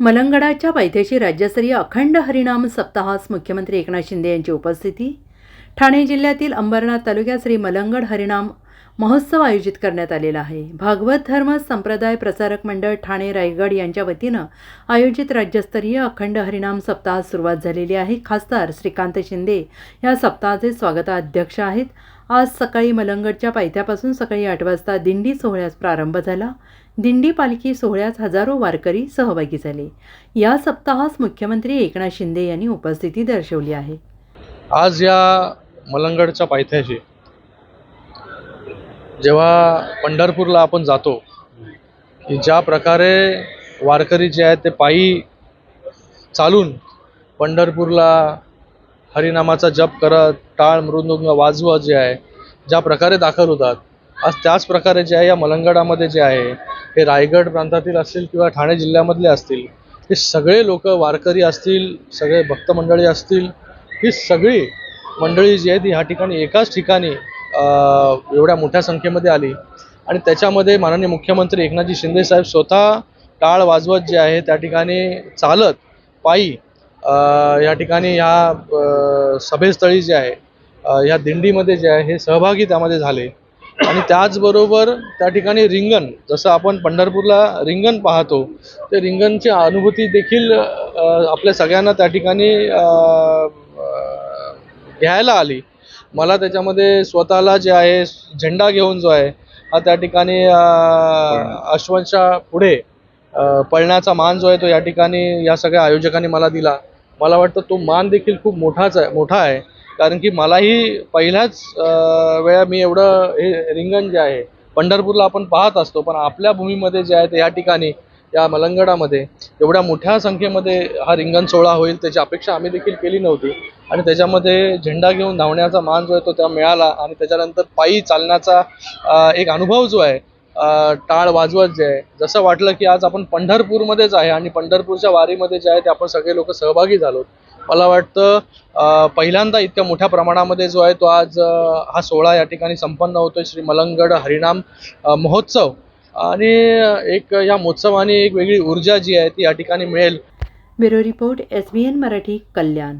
मलंगडाच्या पायथ्याशी राज्यस्तरीय अखंड हरिनाम सप्ताहास मुख्यमंत्री एकनाथ शिंदे यांची उपस्थिती. ठाणे जिल्ह्यातील अंबरनाथ तालुक्यात श्री मलंगड हरिनाम महोत्सव आयोजित करण्यात आलेला आहे. भागवत धर्म संप्रदाय प्रसारक मंडळ ठाणे रायगड यांच्या वतीनं आयोजित राज्यस्तरीय अखंड हरिनाम सप्ताहास सुरुवात झालेली आहे. खासदार श्रीकांत शिंदे या सप्ताहाचे स्वागताध्यक्ष आहेत. आज सकाळी मलंगडच्या पायथ्यापासून सकाळी आठ वाजता दिंडी सोहळ्यास प्रारंभ झाला. दिंडी पालखी सोहळ्यात हजारो वारकरी सहभागी झाले. या सप्ताहास मुख्यमंत्री एकनाथ शिंदे यांनी उपस्थिती दर्शवली आहे. आज या मलंगडच्या पायथ्याशी जेव्हा पंढरपूरला आपण जातो की ज्या प्रकारे वारकरी जे आहेत ते पायी चालून पंढरपूरला हरिनामाचा जप करत टाळ मृदुंग वाजवत जे आहे ज्या प्रकारे दाखल होतात आज त्याच प्रकारे जे आहे या मलंगडामध्ये जे आहे हे रायगड प्रांतातील असतील किंवा ठाणे जिल्ह्यामधले असतील हे सगळे लोक वारकरी असतील सगळे भक्त मंडळी असतील ही सगळी मंडळी जी आहे ती ह्या ठिकाणी एकाच ठिकाणी एवढ्या मोठ्या संख्येमध्ये आली. आणि त्याच्यामध्ये माननीय मुख्यमंत्री एकनाथजी शिंदे साहेब स्वतः टाळ वाजवत जे आहे त्या ठिकाणी चालत पायी या ठिकाणी ह्या सभेस्थळी जे आहे या ह्या दिंडीमध्ये जे आहे हे सहभागी त्यामध्ये झाले. आणि त्याचबरोबर त्या ठिकाणी रिंगण जसं आपण पंढरपूरला रिंगण पाहतो ते रिंगणची अनुभूती देखील आपल्या सगळ्यांना त्या ठिकाणी घ्यायला आली. मला त्याच्यामध्ये स्वतःला जे आहे झेंडा घेऊन जो आहे हा त्या ठिकाणी अश्वांच्या पुढे पळण्याचा मान जो आहे तो या ठिकाणी या सगळ्या आयोजकांनी मला दिला. मला वाटतं तो मान देखील खूप मोठाच आहे मोठा आहे. कारण की मलाही पहिल्याच वेळा मी एवढं हे रिंगण जे आहे पंढरपूरला आपण पाहत असतो पण आपल्या भूमीमध्ये जे आहे ते या ठिकाणी या मलंगडामध्ये एवढ्या मोठ्या संख्येमध्ये हा रिंगण सोहळा होईल त्याची अपेक्षा आम्ही देखील केली नव्हती. आणि त्याच्यामध्ये झेंडा घेऊन धावण्याचा मान जो आहे तो त्या मिळाला आणि त्याच्यानंतर पायी चालण्याचा एक अनुभव जो आहे टाळ वाजवत जे आहे जसं वाटलं की आज आपण पंढरपूरमध्येच आहे आणि पंढरपूरच्या वारीमध्ये जे आहे ते आपण सगळे लोक सहभागी झालो मला वाटतं पहिल्यांदा इतक्या मोठ्या प्रमाणामध्ये जो आहे तो आज हा सोहळा या ठिकाणी संपन्न होतोय. श्री मलंगड हरिनाम महोत्सव. आणि एक या महोत्सवाने एक वेगळी ऊर्जा जी आहे ती या ठिकाणी मिळेल. Bureau report S B N Marathi Kalyan.